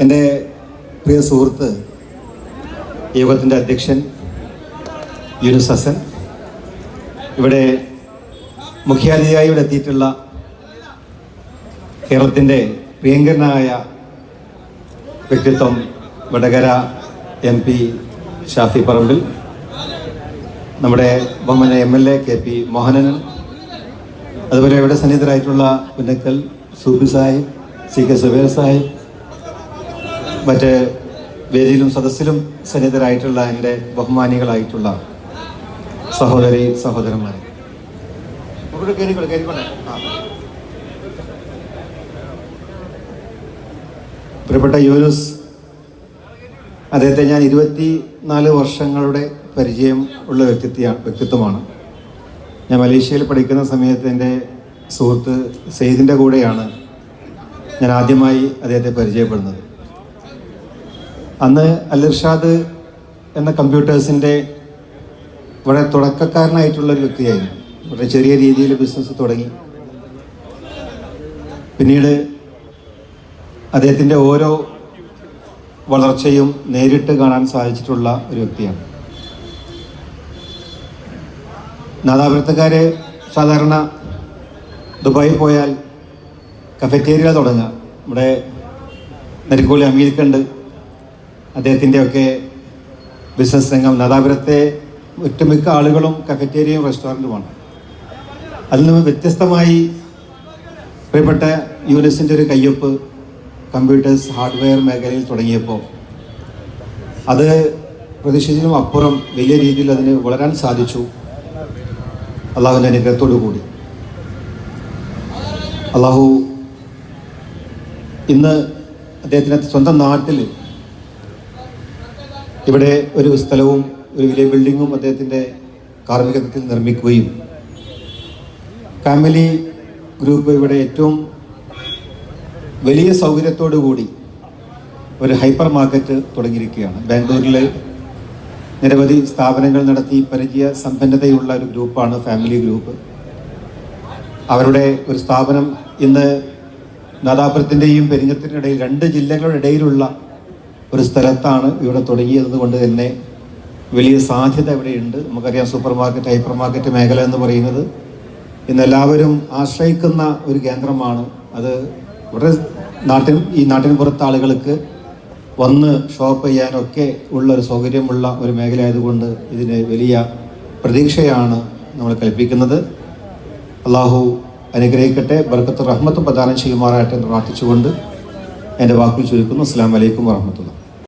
എന്റെ പ്രിയ സുഹൃത്ത് യോഗത്തിന്റെ അധ്യക്ഷൻ യൂനുസ് ഹസൻ. ഇവിടെ മുഖ്യാതിഥിയായി ഇവിടെ എത്തിയിട്ടുള്ള കേരളത്തിന്റെ പ്രിയങ്കരനായ വ്യക്തിത്വം വടകര എം പി ഷാഫി പറമ്പിൽ നമ്മുടെ ബഹുമാന M L A K P Mohanan അതുപോലെ ഇവിടെ സന്നിഹിതരായിട്ടുള്ള പുന്നക്കൽ സൂബി സാഹിബ് സി കെ സുബേർ സാഹിബ് മറ്റ് വേദിയിലും സദസ്സിലും സന്നിഹിതരായിട്ടുള്ള എന്റെ ബഹുമാനികളായിട്ടുള്ള സഹോദരി സഹോദരന്മാരെ. പ്രിയപ്പെട്ട യൂനുസ് അദ്ദേഹത്തെ ഞാൻ ഇരുപത്തി നാല് വർഷങ്ങളുടെ പരിചയം ഉള്ള വ്യക്തിത്വമാണ് വ്യക്തിത്വമാണ്. ഞാൻ മലേഷ്യയിൽ പഠിക്കുന്ന സമയത്ത് എന്റെ സുഹൃത്ത് സെയ്ദിന്റെ കൂടെയാണ് ഞാൻ ആദ്യമായി അദ്ദേഹത്തെ പരിചയപ്പെടുന്നത്. അന്ന് അലിർഷാദ് എന്ന കമ്പ്യൂട്ടേഴ്സിന്റെ വളരെ തുടക്കക്കാരനായിട്ടുള്ളൊരു വ്യക്തിയായിരുന്നു. വളരെ ചെറിയ രീതിയിൽ ബിസിനസ് തുടങ്ങി. പിന്നീട് അദ്ദേഹത്തിന്റെ ഓരോ വളർച്ചയും നേരിട്ട് കാണാൻ സാധിച്ചിട്ടുള്ള ഒരു വ്യക്തിയാണ്. നാദാപുരത്തുകാർ സാധാരണ ദുബായിൽ പോയാൽ കഫറ്റേരിയ തുടങ്ങുക. നമ്മുടെ നരിക്കോളി അമീർക്കുണ്ട്. അദ്ദേഹത്തിന്റെ ഒക്കെ ബിസിനസ് രംഗം നാദാപുരത്തെ ഒട്ടുമിക്ക ആളുകളും കഫറ്റേരിയയും റെസ്റ്റോറന്റുമാണ് അതിൽ നിന്ന് വ്യത്യസ്തമായി പ്രിയപ്പെട്ട യൂനിസിന്റെ ഒരു കയ്യൊപ്പ് കമ്പ്യൂട്ടേഴ്സ് ഹാർഡ്വെയർ മേഖലയിൽ തുടങ്ങിയപ്പോൾ അത് പ്രതീക്ഷിച്ചതിനും അപ്പുറം വലിയ രീതിയിൽ അതിന് വളരാൻ സാധിച്ചു. അള്ളാഹുവിന്റെ അനുഗ്രഹത്തോടു കൂടി. അള്ളാഹു ഇന്ന് അദ്ദേഹത്തിന്റെ സ്വന്തം നാട്ടിൽ ഇവിടെ ഒരു സ്ഥലവും ഒരു വലിയ ബിൽഡിങ്ങും അദ്ദേഹത്തിന്റെ കാർമ്മികത്വത്തിൽ നിർമ്മിക്കുകയും ഫാമിലി ഗ്രൂപ്പ് ഇവിടെ ഏറ്റവും വലിയ സൗകര്യത്തോടു കൂടി ഒരു ഹൈപ്പർ മാർക്കറ്റ് തുടങ്ങിയിരിക്കുകയാണ്. ബാംഗ്ലൂരിൽ നിരവധി സ്ഥാപനങ്ങൾ നടത്തി പരിചയ സമ്പന്നതയുള്ള ഒരു ഗ്രൂപ്പാണ് ഫാമിലി ഗ്രൂപ്പ് അവരുടെ ഒരു സ്ഥാപനം ഇന്ന് നാദാപുരത്തിന്റെയും പെരിഞ്ഞത്തിന്റെ ഇടയിൽ രണ്ട് ജില്ലകളുടെ ഇടയിലുള്ള ഒരു സ്ഥലത്താണ് ഇവിടെ തുടങ്ങിയത് കൊണ്ട് തന്നെ വലിയ സാധ്യത ഇവിടെയുണ്ട്. നമുക്കറിയാം സൂപ്പർ മാർക്കറ്റ് ഹൈപ്പർ മാർക്കറ്റ് മേഖല എന്ന് പറയുന്നത് ഇന്ന് എല്ലാവരും ആശ്രയിക്കുന്ന ഒരു കേന്ദ്രമാണ്. അത് ഇവിടെ നാട്ടിൻ ഈ നാട്ടിന് പുറത്ത് ആളുകൾക്ക് വന്ന് ഷോപ്പ് ചെയ്യാനൊക്കെ ഉള്ള ഒരു സൗകര്യമുള്ള ഒരു മേഖല ആയതുകൊണ്ട് ഇതിന് വലിയ പ്രതീക്ഷയാണ് നമ്മൾ കൽപ്പിക്കുന്നത്. അള്ളാഹു അനുഗ്രഹിക്കട്ടെ ബർക്കത്ത് റഹ്മത്ത് പ്രദാനം ചെയ്യുമാറാകട്ടെ എന്ന് പ്രാർത്ഥിച്ചുകൊണ്ട് എന്റെ വാക്കുകൾ ചുരുക്കുന്നു. അസ്സാം വലൈക്കും വാഹമത്തുള്ള